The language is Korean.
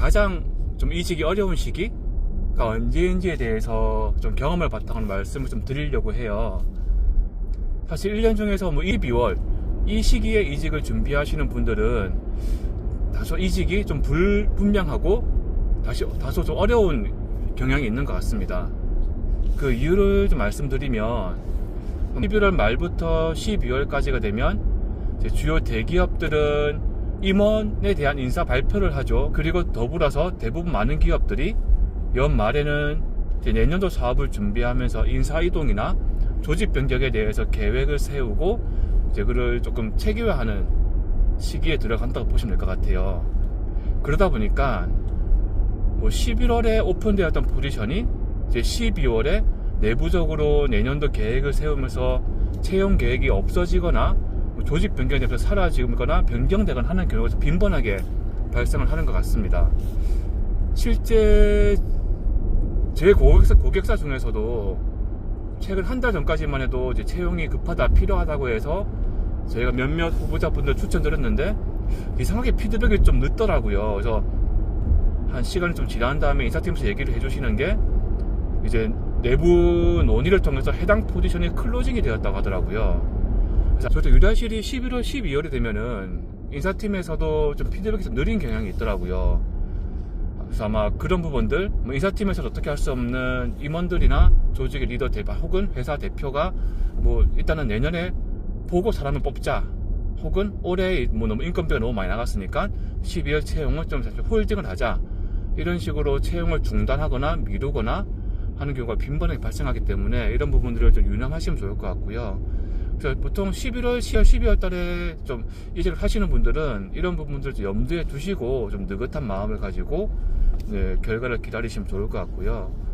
가장 좀 이직이 어려운 시기가 언제인지에 대해서 좀 경험을 바탕으로 말씀을 좀 드리려고 해요. 사실 1년 중에서 뭐 1, 2월 이 시기에 이직을 준비하시는 분들은 다소 이직이 좀 불분명하고 다시 다소 좀 어려운 경향이 있는 것 같습니다. 그 이유를 좀 말씀드리면 11월 말부터 12월까지가 되면 주요 대기업들은 임원에 대한 인사 발표를 하죠. 그리고 더불어서 대부분 많은 기업들이 연말에는 내년도 사업을 준비하면서 인사 이동이나 조직 변경에 대해서 계획을 세우고 이제 그를 조금 체계화하는 시기에 들어간다고 보시면 될 것 같아요. 그러다 보니까 뭐 11월에 오픈되었던 포지션이 이제 12월에 내부적으로 내년도 계획을 세우면서 채용 계획이 없어지거나 뭐 조직 변경에 대해서 사라지거나 변경되거나 하는 경우가 빈번하게 발생을 하는 것 같습니다. 실제 제 고객사, 고객사 중에서도 최근 한 달 전까지만 해도 이제 채용이 급하다 필요하다고 해서 저희가 몇몇 후보자분들 추천드렸는데 이상하게 피드백이 좀 늦더라고요. 그래서 한 시간이 좀 지난 다음에 인사팀에서 얘기를 해주시는 게 이제 내부 논의를 통해서 해당 포지션이 클로징이 되었다고 하더라고요. 그래서 저도 유달실이 11월, 12월이 되면은 인사팀에서도 좀 피드백이 좀 느린 경향이 있더라고요. 그래서 아마 그런 부분들, 뭐 인사팀에서 어떻게 할 수 없는 임원들이나 조직의 리더 대표 혹은 회사 대표가 뭐 일단은 내년에 보고 사람을 뽑자. 혹은 올해 뭐 너무 인건비가 너무 많이 나갔으니까 12월 채용을 좀 사실 홀딩을 하자. 이런 식으로 채용을 중단하거나 미루거나 하는 경우가 빈번하게 발생하기 때문에 이런 부분들을 좀 유념하시면 좋을 것 같고요. 보통 11월, 10월, 12월 달에 좀 이직을 하시는 분들은 이런 부분들 좀 염두에 두시고 좀 느긋한 마음을 가지고 네, 결과를 기다리시면 좋을 것 같고요.